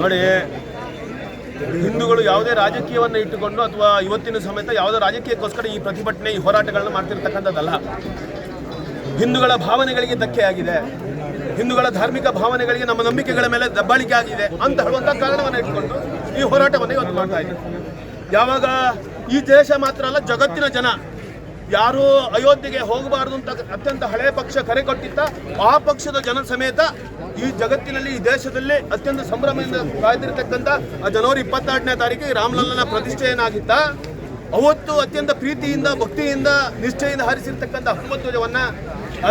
ನೋಡಿ, ಹಿಂದೂಗಳು ಯಾವುದೇ ರಾಜಕೀಯವನ್ನು ಇಟ್ಟುಕೊಂಡು ಅಥವಾ ಇವತ್ತಿನ ಸಮೇತ ಯಾವುದೇ ರಾಜಕೀಯಕ್ಕೋಸ್ಕರ ಈ ಪ್ರತಿಭಟನೆ, ಈ ಹೋರಾಟಗಳನ್ನು ಮಾಡ್ತಿರ್ತಕ್ಕಂಥದ್ದಲ್ಲ. ಹಿಂದೂಗಳ ಭಾವನೆಗಳಿಗೆ ಧಕ್ಕೆ ಆಗಿದೆ. ಹಿಂದೂಗಳ ಧಾರ್ಮಿಕ ಭಾವನೆಗಳಿಗೆ ನಮ್ಮ ನಂಬಿಕೆಗಳ ಮೇಲೆ ದಬ್ಬಾಳಿಕೆ ಆಗಿದೆ ಅಂತ ಹೇಳುವಂಥ ಕಾರಣವನ್ನು ಇಟ್ಕೊಂಡು ಈ ಹೋರಾಟವನ್ನು ಇವತ್ತು ಮಾಡ್ತಾ ಇದೆ ಯಾವಾಗ ಈ ದೇಶ ಮಾತ್ರ ಅಲ್ಲ, ಜಗತ್ತಿನ ಜನ ಯಾರು ಅಯೋಧ್ಯೆಗೆ ಹೋಗಬಾರದು ಅಂತ ಅತ್ಯಂತ ಹಳೆ ಪಕ್ಷ ಕರೆ ಕೊಟ್ಟಿತ್ತ, ಆ ಪಕ್ಷದ ಜನ ಸಮೇತ ಈ ಜಗತ್ತಿನಲ್ಲಿ, ಈ ದೇಶದಲ್ಲಿ ಅತ್ಯಂತ ಸಂಭ್ರಮದಿಂದ ಕಾಯ್ದಿರತಕ್ಕಂಥ ಜನವರಿ ಇಪ್ಪತ್ತೆರಡನೇ ತಾರೀಕಿಗೆ ರಾಮಲಲ್ಲನ ಪ್ರತಿಷ್ಠೆ ಏನಾಗಿತ್ತ ಅವತ್ತು ಅತ್ಯಂತ ಪ್ರೀತಿಯಿಂದ, ಭಕ್ತಿಯಿಂದ, ನಿಷ್ಠೆಯಿಂದ ಹಾರಿಸಿರ್ತಕ್ಕಂಥ ಹನುಮತ್ ಧ್ವಜವನ್ನ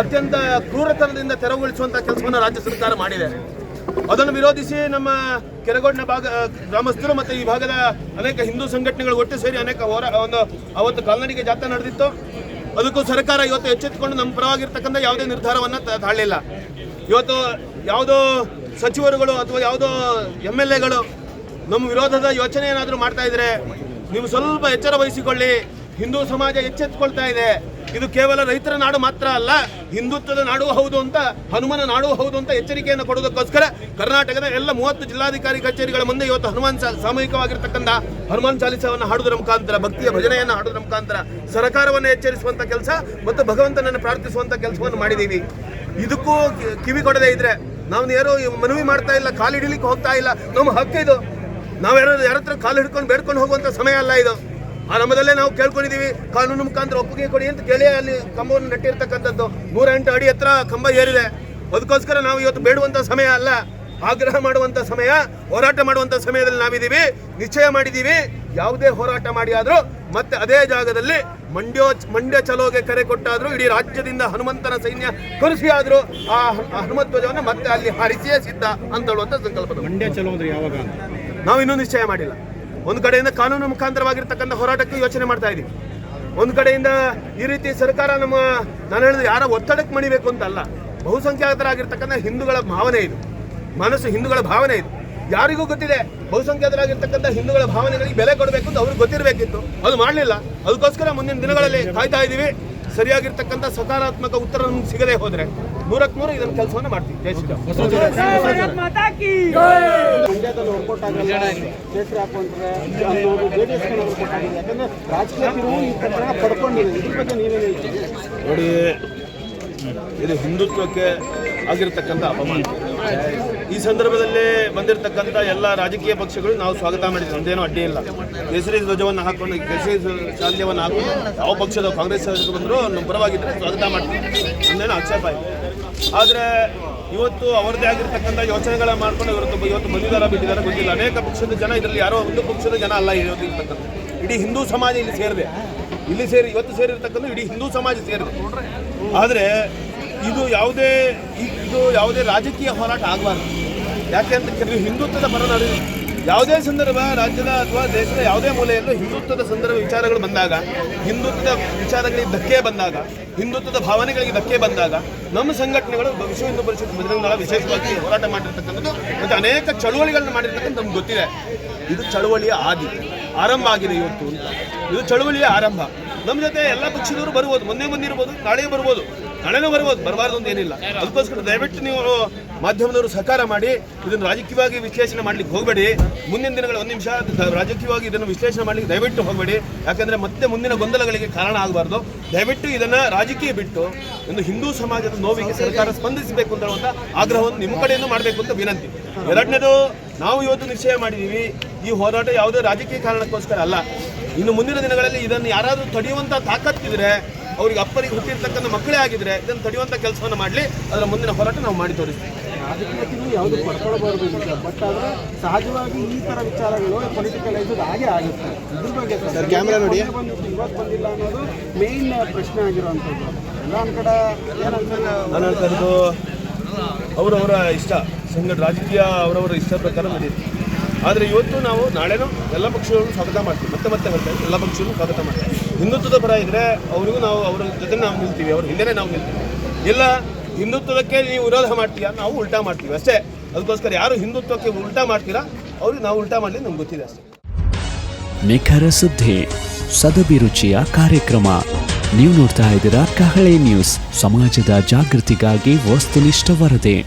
ಅತ್ಯಂತ ಕ್ರೂರತನದಿಂದ ತೆರವುಗೊಳಿಸುವಂಥ ಕೆಲಸವನ್ನು ರಾಜ್ಯ ಸರ್ಕಾರ ಮಾಡಿದೆ. ಅದನ್ನು ವಿರೋಧಿಸಿ ನಮ್ಮ ಕೆರಗೋಡಿನ ಭಾಗ ಗ್ರಾಮಸ್ಥರು ಮತ್ತು ಈ ಭಾಗದ ಅನೇಕ ಹಿಂದೂ ಸಂಘಟನೆಗಳು ಒಟ್ಟು ಸೇರಿ ಅನೇಕ ಹೋರಾ, ಒಂದು, ಅವತ್ತು ಕಾಲ್ನಡಿಗೆ ಜಾಥಾ ನಡೆದಿತ್ತು. ಅದಕ್ಕೂ ಸರ್ಕಾರ ಇವತ್ತು ಎಚ್ಚೆತ್ತುಕೊಂಡು ನಮ್ಮ ಪರವಾಗಿರ್ತಕ್ಕಂಥ ಯಾವುದೇ ನಿರ್ಧಾರವನ್ನು ತಾಳಲಿಲ್ಲ. ಇವತ್ತು ಯಾವುದೋ ಸಚಿವರುಗಳು ಅಥವಾ ಯಾವುದೋ ಎಂ ಎಲ್ ಎಗಳು ನಮ್ಮ ವಿರೋಧದ ಯೋಚನೆ ಏನಾದರೂ ಮಾಡ್ತಾ ಇದ್ರೆ ನೀವು ಸ್ವಲ್ಪ ಎಚ್ಚರ ವಹಿಸಿಕೊಳ್ಳಿ. ಹಿಂದೂ ಸಮಾಜ ಎಚ್ಚೆತ್ತುಕೊಳ್ತಾ ಇದೆ. ಇದು ಕೇವಲ ರೈತರ ನಾಡು ಮಾತ್ರ ಅಲ್ಲ, ಹಿಂದುತ್ವದ ನಾಡು ಹೌದು ಅಂತ, ಹನುಮನ ನಾಡು ಹೌದು ಅಂತ ಎಚ್ಚರಿಕೆಯನ್ನು ಕೊಡೋದಕ್ಕೋಸ್ಕರ ಕರ್ನಾಟಕದ ಎಲ್ಲ ಮೂವತ್ತು ಜಿಲ್ಲಾಧಿಕಾರಿ ಕಚೇರಿಗಳ ಮುಂದೆ ಇವತ್ತು ಹನುಮಾನ್ ಸಾಮೂಹಿಕವಾಗಿರ್ತಕ್ಕಂಥ ಹನುಮಾನ್ ಚಾಲಿಸವನ್ನು ಹಾಡುವುದರ ಮುಖಾಂತರ, ಭಕ್ತಿಯ ಭಜನೆಯನ್ನು ಹಾಡುವುದರ ಮುಖಾಂತರ ಸರ್ಕಾರವನ್ನು ಎಚ್ಚರಿಸುವಂತ ಕೆಲಸ ಮತ್ತು ಭಗವಂತನನ್ನು ಪ್ರಾರ್ಥಿಸುವಂತ ಕೆಲಸವನ್ನು ಮಾಡಿದ್ದೀವಿ. ಇದಕ್ಕೂ ಕಿವಿ ಕೊಡದೇ ಇದ್ರೆ ನಾವು ಯಾರು ಮನವಿ ಮಾಡ್ತಾ ಇಲ್ಲ, ಕಾಲು ಹಿಡಿಲಿಕ್ಕೆ ಹೋಗ್ತಾ ಇಲ್ಲ. ನಮ್ಮ ಹಕ್ಕು ಇದು. ಯಾರು ಯಾರ ಹತ್ರ ಕಾಲು ಹಿಡ್ಕೊಂಡು ಬೇಡ್ಕೊಂಡು ಹೋಗುವಂತ ಸಮಯ ಅಲ್ಲ ಇದು. ಆರಂಭದಲ್ಲೇ ನಾವು ಕೇಳ್ಕೊಂಡಿದ್ದೀವಿ ಕಾನೂನು ಮುಖಾಂತರ ಒಪ್ಪಿಗೆ ಕೊಡಿ ಅಂತ ಕೇಳಿ ಅಲ್ಲಿ ಕಂಬವನ್ನು ನೆಟ್ಟಿರ್ತಕ್ಕಂಥದ್ದು. ನೂರ ಎಂಟು ಅಡಿ ಹತ್ರ ಕಂಬ ಏರಿದೆ. ಅದಕ್ಕೋಸ್ಕರ ನಾವು ಇವತ್ತು ಬೇಡುವಂತ ಸಮಯ ಅಲ್ಲ. ಆಗ್ರಹ ಮಾಡುವಂತ ಸಮಯ ಹೋರಾಟ ಮಾಡುವಂತ ಸಮಯದಲ್ಲಿ ನಾವಿದ್ದೀವಿ. ನಿಶ್ಚಯ ಮಾಡಿದ್ದೀವಿ. ಯಾವುದೇ ಹೋರಾಟ ಮಾಡಿ ಆದ್ರೂ ಮತ್ತೆ ಅದೇ ಜಾಗದಲ್ಲಿ ಮಂಡ್ಯ ಮಂಡ್ಯ ಚಲೋಗೆ ಕರೆ ಕೊಟ್ಟಾದರೂ ಇಡೀ ರಾಜ್ಯದಿಂದ ಹನುಮಂತನ ಸೈನ್ಯ ಕರೆಸಿ ಆದ್ರೂ ಆ ಹನುಮತ್ ಧ್ವಜವನ್ನು ಮತ್ತೆ ಅಲ್ಲಿ ಹಾರಿಸಿಯೇ ಸಿದ್ಧ ಅಂತ ಹೇಳುವಂಥ ಸಂಕಲ್ಪ ಮಂಡ್ಯ ಚಲೋ ಅಂದ್ರೆ ಯಾವಾಗ ನಾವು ಇನ್ನೂ ನಿಶ್ಚಯ ಮಾಡಿಲ್ಲ. ಒಂದು ಕಡೆಯಿಂದ ಕಾನೂನು ಮುಖಾಂತರವಾಗಿರ್ತಕ್ಕಂಥ ಹೋರಾಟಕ್ಕೆ ಯೋಚನೆ ಮಾಡ್ತಾ ಇದ್ದೀವಿ ಒಂದು ಕಡೆಯಿಂದ ಈ ರೀತಿ ಸರ್ಕಾರ ನಮ್ಮ, ನಾನು ಹೇಳಿದ ಯಾರ ಒತ್ತಡಕ್ಕೆ ಮಣಿಬೇಕು ಅಂತ ಅಲ್ಲ, ಬಹುಸಂಖ್ಯಾತರಾಗಿರ್ತಕ್ಕಂಥ ಹಿಂದೂಗಳ ಭಾವನೆ ಇದು. ಮನಸ್ಸು ಹಿಂದೂಗಳ ಭಾವನೆ ಇದು. ಯಾರಿಗೂ ಗೊತ್ತಿದೆ, ಬಹುಸಂಖ್ಯಾತರಾಗಿರ್ತಕ್ಕಂಥ ಹಿಂದೂಗಳ ಭಾವನೆಗಳಿಗೆ ಬೆಲೆ ಕೊಡಬೇಕು ಅಂತ ಅವ್ರಿಗೆ ಗೊತ್ತಿರಬೇಕಿತ್ತು. ಅದು ಮಾಡಲಿಲ್ಲ. ಅದಕ್ಕೋಸ್ಕರ ಮುಂದಿನ ದಿನಗಳಲ್ಲಿ ಕಾಯ್ತಾ ಇದ್ದೀವಿ ಸರಿಯಾಗಿರ್ತಕ್ಕಂಥ ಸಕಾರಾತ್ಮಕ ಉತ್ತರ ನಮ್ಗೆ ಸಿಗದೆ ಹೋದರೆ ನೂರಕ್ಕೆ ನೂರು ಇದನ್ನು ಕೆಲಸವನ್ನು ಮಾಡ್ತೀವಿ. ಜೈ ಶ್ರೀರಾಮ್. ಆಗಲ್ಲ. ಕೇಸರಿ ಹಾಕೊಂಡ್ರೆ ಅನ್ನೋದು ಜೆ ಡಿ ಎಸ್ಗೆ ಯಾಕಂದ್ರೆ ರಾಜಕೀಯ ತಿರುವು ಈ ಪ್ರಕರಣ ಪಡ್ಕೊಂಡಿದೆ ಇದ್ರ ಬಗ್ಗೆ ನೀವೇನು ಹೇಳ್ತೀರಿ? ನೋಡಿ, ಇದು ಹಿಂದುತ್ವಕ್ಕೆ ಆಗಿರ್ತಕ್ಕಂಥ ಅಪಮಾನ. ಈ ಸಂದರ್ಭದಲ್ಲಿ ಬಂದಿರತಕ್ಕಂಥ ಎಲ್ಲ ರಾಜಕೀಯ ಪಕ್ಷಗಳು ನಾವು ಸ್ವಾಗತ ಮಾಡಿದ್ವಿ. ಒಂದೇನೋ ಅಡ್ಡಿ ಇಲ್ಲ. ಕೇಸರಿ ಧ್ವಜವನ್ನು ಹಾಕೊಂಡು, ಕೇಸರಿ ಶಾಲ್ಯವನ್ನು ಹಾಕೊಂಡು ಯಾವ ಪಕ್ಷದ ಕಾಂಗ್ರೆಸ್ ಶಾಸಕರು ಬಂದರೂ ನಮ್ಮ ಪರವಾಗಿದ್ದರೆ ಸ್ವಾಗತ ಮಾಡ್ತೀವಿ. ನಮ್ದೇನೋ ಆಕ್ಷೇಪ ಇಲ್ಲ. ಆದರೆ ಇವತ್ತು ಅವರದೇ ಆಗಿರ್ತಕ್ಕಂಥ ಯೋಚನೆಗಳ ಮಾಡ್ಕೊಂಡು ಇವತ್ತು ಇವತ್ತು ಬಂದಿದ್ದಾರೆ ಬಿಟ್ಟಿದ್ದಾರೆ ಗೊತ್ತಿಲ್ಲ. ಅನೇಕ ಪಕ್ಷದ ಜನ ಇದರಲ್ಲಿ ಯಾರೋ ಒಂದು ಪಕ್ಷದ ಜನ ಅಲ್ಲ ಇವತ್ತು ಇಡೀ ಹಿಂದೂ ಸಮಾಜ ಇಲ್ಲಿ ಸೇರಿದೆ. ಇಲ್ಲಿ ಸೇರಿ ಇವತ್ತು ಸೇರಿರ್ತಕ್ಕಂಥ ಇಡೀ ಹಿಂದೂ ಸಮಾಜ ಸೇರಿದೆ. ಆದರೆ ಇದು ಯಾವುದೇ ಇದು ಯಾವುದೇ ರಾಜಕೀಯ ಹೋರಾಟ ಆಗಬಾರ್ದು. ಯಾಕೆ ಅಂತ ಕೇಳಿದ್ರೆ ಹಿಂದುತ್ವದ ಪರ ನಡೆಯುವ ಯಾವುದೇ ಸಂದರ್ಭ ರಾಜ್ಯದ ಅಥವಾ ದೇಶದ ಯಾವುದೇ ಮೂಲೆಯಲ್ಲೂ ಹಿಂದುತ್ವದ ಸಂದರ್ಭ ವಿಚಾರಗಳು ಬಂದಾಗ, ಹಿಂದುತ್ವದ ವಿಚಾರಗಳಿಗೆ ಧಕ್ಕೆ ಬಂದಾಗ, ಹಿಂದುತ್ವದ ಭಾವನೆಗಳಿಗೆ ಧಕ್ಕೆ ಬಂದಾಗ, ನಮ್ಮ ಸಂಘಟನೆಗಳು ವಿಶ್ವ ಹಿಂದೂ ಪರಿಷತ್ ಬಜರಂಗ ವಿಶೇಷವಾಗಿ ಹೋರಾಟ ಮಾಡಿರ್ತಕ್ಕಂಥದ್ದು ಮತ್ತು ಅನೇಕ ಚಳುವಳಿಗಳನ್ನು ಮಾಡಿರ್ತಕ್ಕಂಥ ನಮ್ಗೆ ಗೊತ್ತಿದೆ. ಇದು ಚಳುವಳಿಯ ಆದಿ, ಆರಂಭ ಆಗಿದೆ ಇವತ್ತು ಇದು ಚಳುವಳಿಯ ಆರಂಭ. ನಮ್ಮ ಜೊತೆ ಎಲ್ಲ ಪಕ್ಷದವರು ಬರ್ಬೋದು ಮೊನ್ನೆ ಇರ್ಬೋದು, ನಾಳೆ ಬರ್ಬೋದು ನಾಳೆನೂ ಬರ್ಬೋದು ಬರಬಾರ್ದು ಅಂತ ಏನಿಲ್ಲ. ಅದಕ್ಕೋಸ್ಕರ ದಯವಿಟ್ಟು ನೀವು ಮಾಧ್ಯಮದವರು ಸಹಕಾರ ಮಾಡಿ ಇದನ್ನು ರಾಜಕೀಯವಾಗಿ ವಿಶ್ಲೇಷಣೆ ಮಾಡಲಿಕ್ಕೆ ಹೋಗಬೇಡಿ. ಮುಂದಿನ ದಿನಗಳ ಒಂದು ನಿಮಿಷ ರಾಜಕೀಯವಾಗಿ ಇದನ್ನು ವಿಶ್ಲೇಷಣೆ ಮಾಡಲಿಕ್ಕೆ ದಯವಿಟ್ಟು ಹೋಗಬೇಡಿ. ಯಾಕಂದರೆ ಮತ್ತೆ ಮುಂದಿನ ಗೊಂದಲಗಳಿಗೆ ಕಾರಣ ಆಗಬಾರ್ದು. ದಯವಿಟ್ಟು ಇದನ್ನು ರಾಜಕೀಯ ಬಿಟ್ಟು ಒಂದು ಹಿಂದೂ ಸಮಾಜದ ನೋವಿಗೆ ಸರ್ಕಾರ ಸ್ಪಂದಿಸಬೇಕು ಅಂತ ಆಗ್ರಹವನ್ನು ನಿಮ್ಮ ಕಡೆಯಿಂದ ಮಾಡಬೇಕು ಅಂತ ವಿನಂತಿ. ಎರಡನೇದು, ನಾವು ಇವತ್ತು ನಿಶ್ಚಯ ಮಾಡಿದ್ದೀವಿ ಈ ಹೋರಾಟ ಯಾವುದೇ ರಾಜಕೀಯ ಕಾರಣಕ್ಕೋಸ್ಕರ ಅಲ್ಲ. ಇನ್ನು ಮುಂದಿನ ದಿನಗಳಲ್ಲಿ ಇದನ್ನು ಯಾರಾದರೂ ತಡೆಯುವಂಥ ತಾಕತ್ತಿದ್ರೆ ಅವ್ರಿಗೆ ಅಪ್ಪರಿಗೆ ಹುಟ್ಟಿರ್ತಕ್ಕಂಥ ಮಕ್ಕಳೇ ಆಗಿದ್ರೆ ಇದನ್ನು ತಡೆಯುವಂಥ ಕೆಲಸವನ್ನು ಮಾಡಲಿ. ಅದರ ಮುಂದಿನ ಹೋರಾಟ ನಾವು ಮಾಡಿ ತೋರಿಸ್ತೀವಿ. ರಾಜಕೀಯ ತಿರುವು ಯಾವುದು ಪಡ್ಕೊಳ್ಬಾರ್ದು ಈಗ ಬಟ್ ಆದರೆ ಸಹಜವಾಗಿ ಈ ಥರ ವಿಚಾರಗಳು ಪೊಲಿಟಿಕಲೈಸ್ ಆಗೇ ಆಗುತ್ತೆ. ಇದ್ರ ಬಗ್ಗೆ ಸರ್ ಕ್ಯಾಮ್ರಾ ನೋಡಿ. ಬಂದಿತ್ತು ಇವತ್ತು ಬಂದಿಲ್ಲ ಅನ್ನೋದು ಮೇನ್ ಪ್ರಶ್ನೆ ಆಗಿರುವಂಥದ್ದು. ಎಲ್ಲ ಒಂದು ಕಡೆ ಏನಂತಾರೆ? ನಾನು ಹೇಳ್ತಾ ಇರೋದು ಅವರವರ ಇಷ್ಟ ಸಂಘಟ ರಾಜಕೀಯ ಅವರವರ ಇಷ್ಟ ಪ್ರಕಾರ ನಡೆಯುತ್ತೆ. ಆದರೆ ಇವತ್ತು ನಾವು ನಾಳೆನೂ ಎಲ್ಲ ಪಕ್ಷಗಳನ್ನು ಸ್ವಾಗತ ಮಾಡ್ತೀವಿ. ಮತ್ತೆ ಮತ್ತೆ ಹೇಳ್ತಾ ಇದ್ದೀವಿ, ಎಲ್ಲ ಪಕ್ಷಗಳನ್ನು ಸ್ವಾಗತ ಮಾಡ್ತೀವಿ. ಹಿಂದುತ್ವದ ಪರ ಇದ್ದರೆ ಅವರಿಗೂ ನಾವು ಅವರ ಜೊತೆ ನಾವು ನಿಲ್ತೀವಿ ಅವ್ರ ಹಿಂದೆನೇ ನಾವು ನಿಲ್ತೀವಿ. ಇಲ್ಲ ಹಿಂದುತ್ವದಕ್ಕೆ ನೀವು ವಿರೋಧ ಮಾಡ್ತೀಯಾ? ನಾವು ಉಲ್ಟಾ ಮಾಡ್ತೀವಿ ಅಷ್ಟೇ. ಅದಕ್ಕೋಸ್ಕರ ಯಾರು ಹಿಂದುತ್ವಕ್ಕೆ ಉಲ್ಟಾ ಮಾಡ್ತೀರಾ? ಅವ್ರಿಗೆ ನಾವು ಉಲ್ಟಾ ಮಾಡಲಿ ನಮ್ಗೆ ಗೊತ್ತಿದೆ ಅಷ್ಟೇ. ನಿಖರ ಸುದ್ದಿ ಸದಭಿರುಚಿಯ ಕಾರ್ಯಕ್ರಮ. ನೀವು ನೋಡ್ತಾ ಇದ್ದೀರಾ ಕಹಳೆ ನ್ಯೂಸ್. ಸಮಾಜದ ಜಾಗೃತಿಗಾಗಿ ವಸ್ತುನಿಷ್ಠ ವರದಿ.